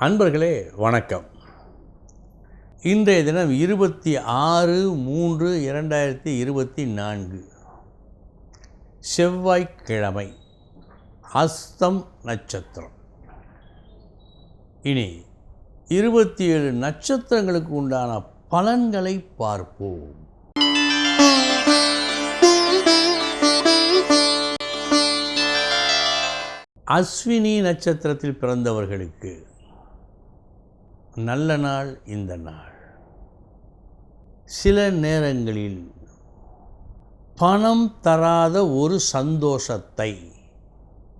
அன்பர்களே வணக்கம். இன்றைய தினம் இருபத்தி ஆறு மூன்று இரண்டாயிரத்தி இருபத்தி நான்கு. செவ்வாய்க்கிழமை அஸ்தம் நட்சத்திரம். இனி இருபத்தி ஏழு நட்சத்திரங்களுக்கு உண்டான பலன்களை பார்ப்போம். அஸ்வினி நட்சத்திரத்தில் பிறந்தவர்களுக்கு நல்ல நாள் இந்த நாள். சில நேரங்களில் பணம் தராத ஒரு சந்தோஷத்தை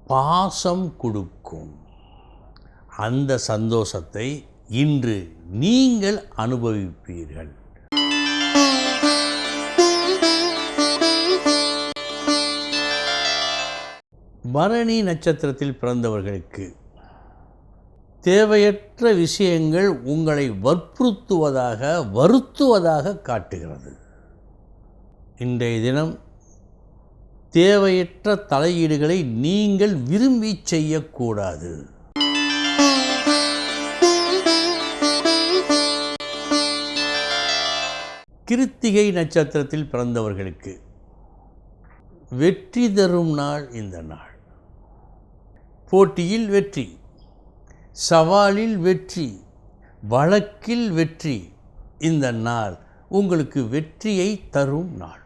பாசம் கொடுக்கும். அந்த சந்தோஷத்தை இன்று நீங்கள் அனுபவிப்பீர்கள். பரணி நட்சத்திரத்தில் பிறந்தவர்களுக்கு தேவையற்ற விஷயங்கள் உங்களை வற்புறுத்துவதாக வருத்துவதாக காட்டுகிறது. இன்றைய தினம் தேவையற்ற தலையீடுகளை நீங்கள் விரும்பி செய்யக்கூடாது. கிருத்திகை நட்சத்திரத்தில் பிறந்தவர்களுக்கு வெற்றி தரும் நாள் இந்த நாள். போட்டியில் வெற்றி. சவாலில் வெற்றி வழக்கில் வெற்றி இந்த நாள் உங்களுக்கு வெற்றியை தரும் நாள்.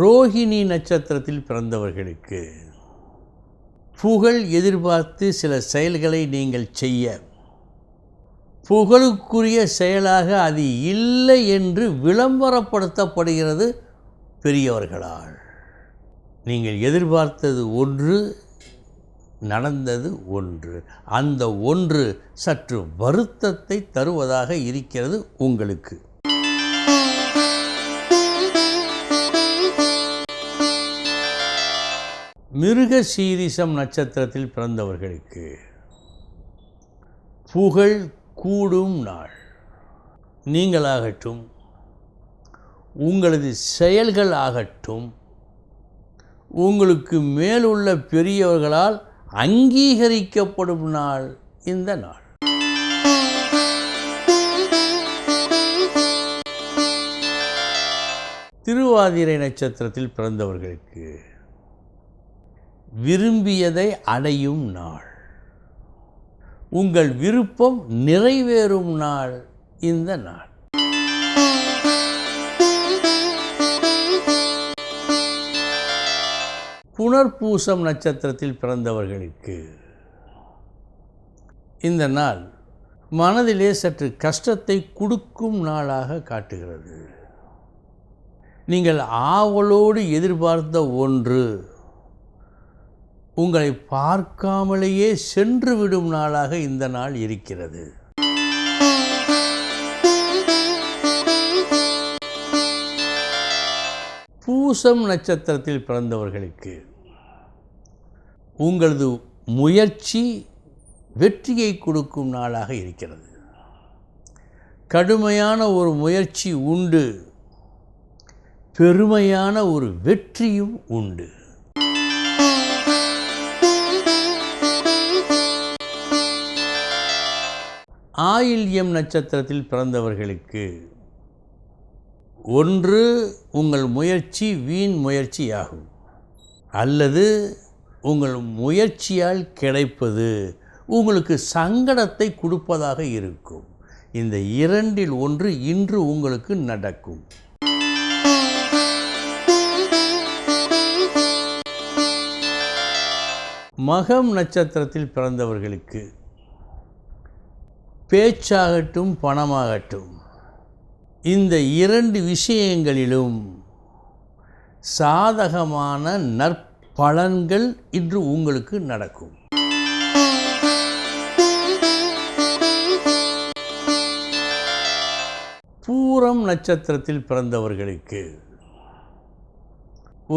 ரோஹிணி நட்சத்திரத்தில் பிறந்தவர்களுக்கு புகழ் எதிர்பார்த்து சில செயல்களை நீங்கள் செய்ய புகழுக்குரிய செயலாக அது இல்லை என்று விளம்பரப்படுத்தப்படுகிறது பெரியவர்களால். நீங்கள் எதிர்பார்த்தது ஒன்று நடந்தது ஒன்று. அந்த ஒன்று சற்று வருத்தத்தை தருவதாக இருக்கிறது உங்களுக்கு. மிருக சீரிசம் நட்சத்திரத்தில் பிறந்தவர்களுக்கு புகழ் கூடும் நாள். நீங்களாகட்டும் உங்களது செயல்கள் ஆகட்டும் உங்களுக்கு மேலுள்ள பெரியவர்களால் அங்கீகரிக்கப்படும் நாள் இந்த நாள். திருவாதிரை நட்சத்திரத்தில் பிறந்தவர்களுக்கு விரும்பியதை அடையும் நாள். உங்கள் விருப்பம் நிறைவேறும் நாள் இந்த நாள். புனர்பூசம் நட்சத்திரத்தில் பிறந்தவர்களுக்கு. இந்த நாள் மனதிலே சற்று கஷ்டத்தை கொடுக்கும் நாளாக காட்டுகிறது. நீங்கள் ஆவலோடு எதிர்பார்த்த ஒன்று உங்களை பார்க்காமலேயே சென்று விடும் நாளாக இந்த நாள் இருக்கிறது. பூசம் நட்சத்திரத்தில் பிறந்தவர்களுக்கு உங்களது முயற்சி வெற்றியை கொடுக்கும் நாளாக இருக்கிறது. கடுமையான ஒரு முயற்சி உண்டு. பெருமையான ஒரு வெற்றியும் உண்டு. ஆயில்யம் நட்சத்திரத்தில் பிறந்தவர்களுக்கு ஒன்று உங்கள் முயற்சி வீண் முயற்சியாகும். அல்லது உங்கள் முயற்சியால் கிடைப்பது உங்களுக்கு சங்கடத்தை கொடுப்பதாக இருக்கும். இந்த இரண்டில் ஒன்று இன்று உங்களுக்கு நடக்கும். மகம் நட்சத்திரத்தில் பிறந்தவர்களுக்கு பேச்சாகட்டும் பணமாகட்டும் இந்த இரண்டு விஷயங்களிலும் சாதகமான நற்பலன்கள் இன்று உங்களுக்கு நடக்கும். பூரம் நட்சத்திரத்தில் பிறந்தவர்களுக்கு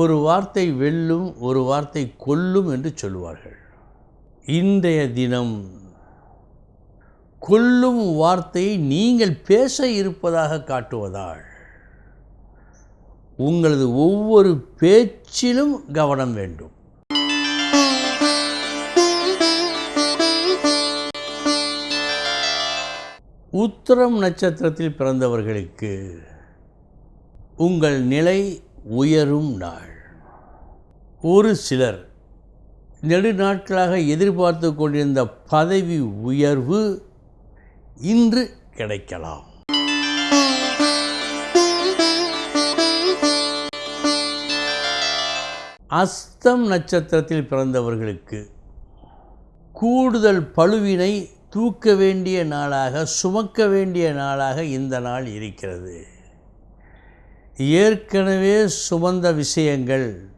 ஒரு வார்த்தை வெல்லும் ஒரு வார்த்தை கொல்லும் என்று சொல்லுவார்கள். இன்றைய தினம் கொல்லும் வார்த்தையை நீங்கள் பேச இருப்பதாக காட்டுவதால் உங்களது ஒவ்வொரு பேச்சிலும் கவனம் வேண்டும். உத்தரம் நட்சத்திரத்தில் பிறந்தவர்களுக்கு உங்கள் நிலை உயரும் நாள். ஒரு சிலர் நெடுநாட்களாக எதிர்பார்த்து கொண்டிருந்த பதவி உயர்வு இன்று கிடைக்கலாம். அஸ்தம் நட்சத்திரத்தில் பிறந்தவர்களுக்கு கூடுதல் பழுவினை தூக்க வேண்டிய நாளாக சுமக்க வேண்டிய நாளாக இந்த நாள் இருக்கிறது. ஏற்கனவே சுமந்த விஷயங்கள்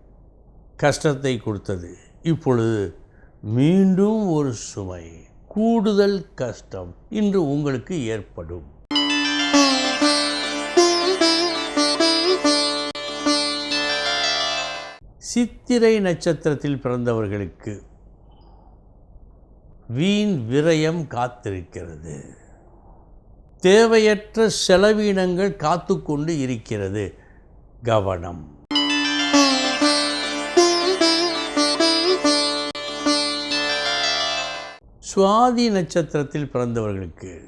கஷ்டத்தை கொடுத்தது. இப்பொழுது மீண்டும் ஒரு சுமை. கூடுதல் கஷ்டம் இன்று உங்களுக்கு ஏற்படும். சித்திரை நட்சத்திரத்தில் பிறந்தவர்களுக்கு வீண் விரயம் காத்திருக்கிறது. தேவையற்ற செலவீனங்கள் காத்து கொண்டு இருக்கிறது கவனம். சுவாதி நட்சத்திரத்தில் பிறந்தவர்களுக்கு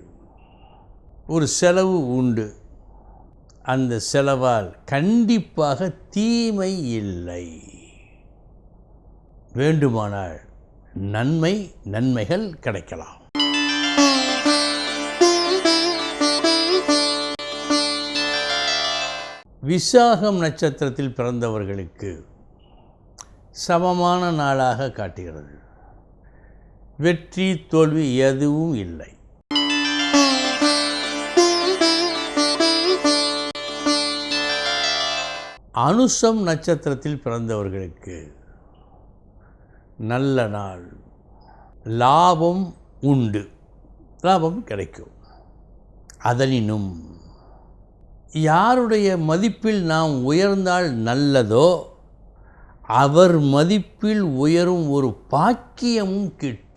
ஒரு செலவு உண்டு. அந்த செலவால் கண்டிப்பாக தீமை இல்லை. வேண்டுமானால் நன்மை நன்மைகள் கிடைக்கலாம். விசாகம் நட்சத்திரத்தில் பிறந்தவர்களுக்கு சமமான நாளாக காட்டுகிறது. வெற்றி தோல்வி எதுவும் இல்லை. அனுசம் நட்சத்திரத்தில் பிறந்தவர்களுக்கு நல்ல நாள். லாபம் உண்டு. லாபம் கிடைக்கும். அதனினும் யாருடைய மதிப்பில் நாம் உயர்ந்தால் நல்லதோ அவர் மதிப்பில் உயரும் ஒரு பாக்கியமும் கிட்டும்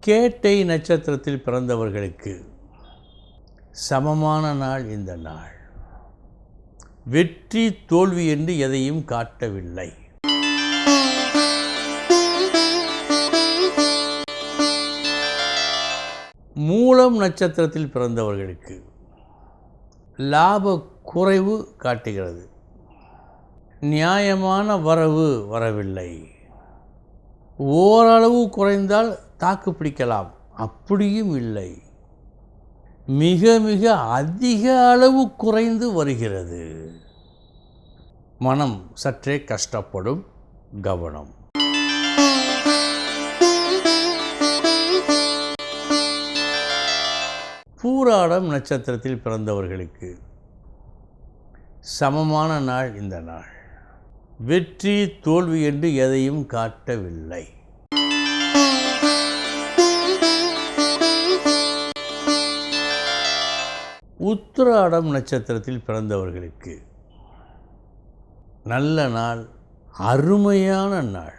கேட்டை நட்சத்திரத்தில் பிறந்தவர்களுக்கு சமமான நாள் இந்த நாள். வெற்றி தோல்வி என்று எதையும் காட்டவில்லை. மூலம் நட்சத்திரத்தில் பிறந்தவர்களுக்கு லாப குறைவு காட்டுகிறது. நியாயமான வரவு வரவில்லை. ஓரளவு குறைந்தால் தாக்கு பிடிக்கலாம். அப்படியும் இல்லை. மிக மிக அதிக அளவு குறைந்து வருகிறது. மனம் சற்றே கஷ்டப்படும் கவனம். பூராடம் நட்சத்திரத்தில் பிறந்தவர்களுக்கு சமமான நாள் இந்த நாள். வெற்றி தோல்வி என்று எதையும் காட்டவில்லை. உத்திராடம் நட்சத்திரத்தில் பிறந்தவர்களுக்கு நல்ல நாள் அருமையான நாள்.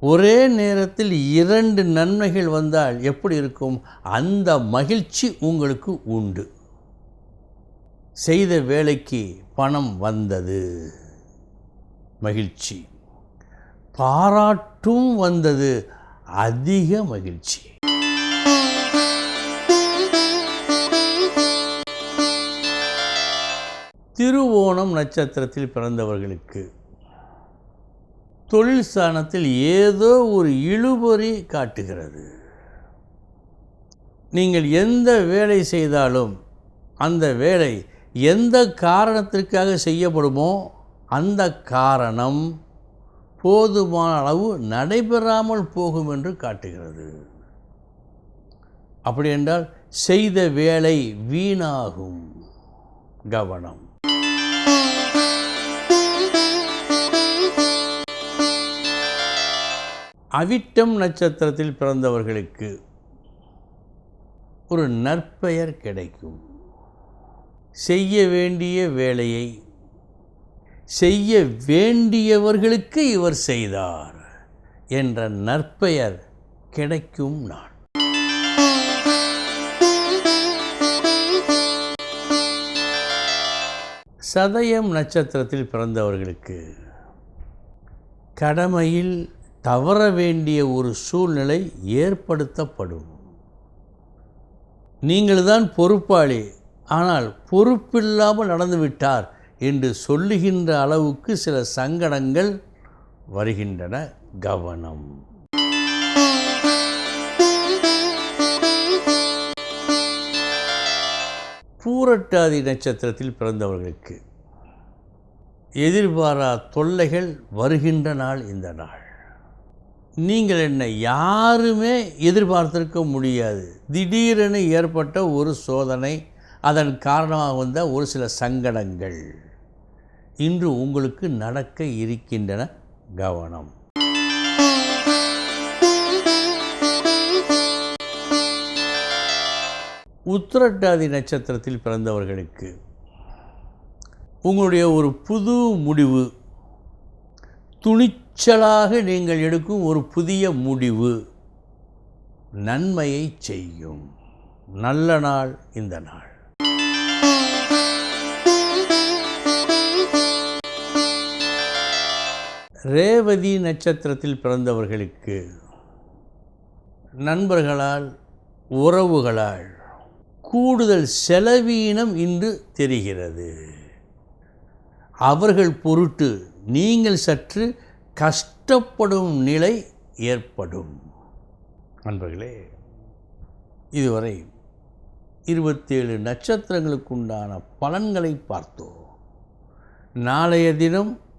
ஒரே நேரத்தில் இரண்டு நன்மைகள் வந்தால் எப்படி இருக்கும்? அந்த மகிழ்ச்சி உங்களுக்கு உண்டு. செய்த வேலைக்கு பணம் வந்தது. மகிழ்ச்சி. பாராட்டும் வந்தது அதிக மகிழ்ச்சி. திருவோணம் நட்சத்திரத்தில் பிறந்தவர்களுக்கு தொழில் ஸ்தானத்தில் ஏதோ ஒரு இழுபறி காட்டுகிறது. நீங்கள் எந்த வேலை செய்தாலும் அந்த வேலை எந்த காரணத்திற்காக செய்யப்படுமோ அந்த காரணம் போதுமான அளவு நடைபெறாமல் போகும் என்று காட்டுகிறது. அப்படி என்றால் செய்த வேலை வீணாகும். கவனம். அவிட்டம் நட்சத்திரத்தில் பிறந்தவர்களுக்கு ஒரு நற்பெயர் கிடைக்கும். செய்ய வேண்டிய வேலையை செய்ய வேண்டியவர்களுக்கு இவர் செய்தார் என்ற நற்பெயர் கிடைக்கும் நான் சதயம் நட்சத்திரத்தில் பிறந்தவர்களுக்கு கடமையில் தவற வேண்டிய ஒரு சூழ்நிலை ஏற்படுத்தப்படும். நீங்கள்தான் பொறுப்பாளி ஆனால் பொறுப்பில்லாமல் நடந்துவிட்டார் என்று சொல்லுகின்ற அளவுக்கு சில சங்கடங்கள் வருகின்றன. கவனம். பூரட்டாதி நட்சத்திரத்தில் பிறந்தவர்களுக்கு எதிர்பாரா தொல்லைகள் வருகின்ற நாள் இந்த நாள். நீங்கள் என்ன யாருமே எதிர்பார்த்திருக்க முடியாது. திடீரென ஏற்பட்ட ஒரு சோதனை அதன் காரணமாக வந்த ஒரு சில சங்கடங்கள். இன்று உங்களுக்கு நடக்க இருக்கின்றன கவனம். உத்திரட்டாதி நட்சத்திரத்தில் பிறந்தவர்களுக்கு உங்களுடைய ஒரு புது முடிவு துணிச்சலாக நீங்கள் எடுக்கும் ஒரு புதிய முடிவு நன்மையை செய்யும். நல்ல நாள் இந்த நாள். ரேவதி நட்சத்திரத்தில் பிறந்தவர்களுக்கு நண்பர்களால் உறவுகளால் கூடுதல் செலவீனம் இன்று தெரிகிறது. அவர்கள் பொருட்டு நீங்கள் சற்று கஷ்டப்படும் நிலை ஏற்படும். நண்பர்களே இதுவரை இருபத்தேழு நட்சத்திரங்களுக்குண்டான பலன்களை பார்த்தோம். நாளைய தினம்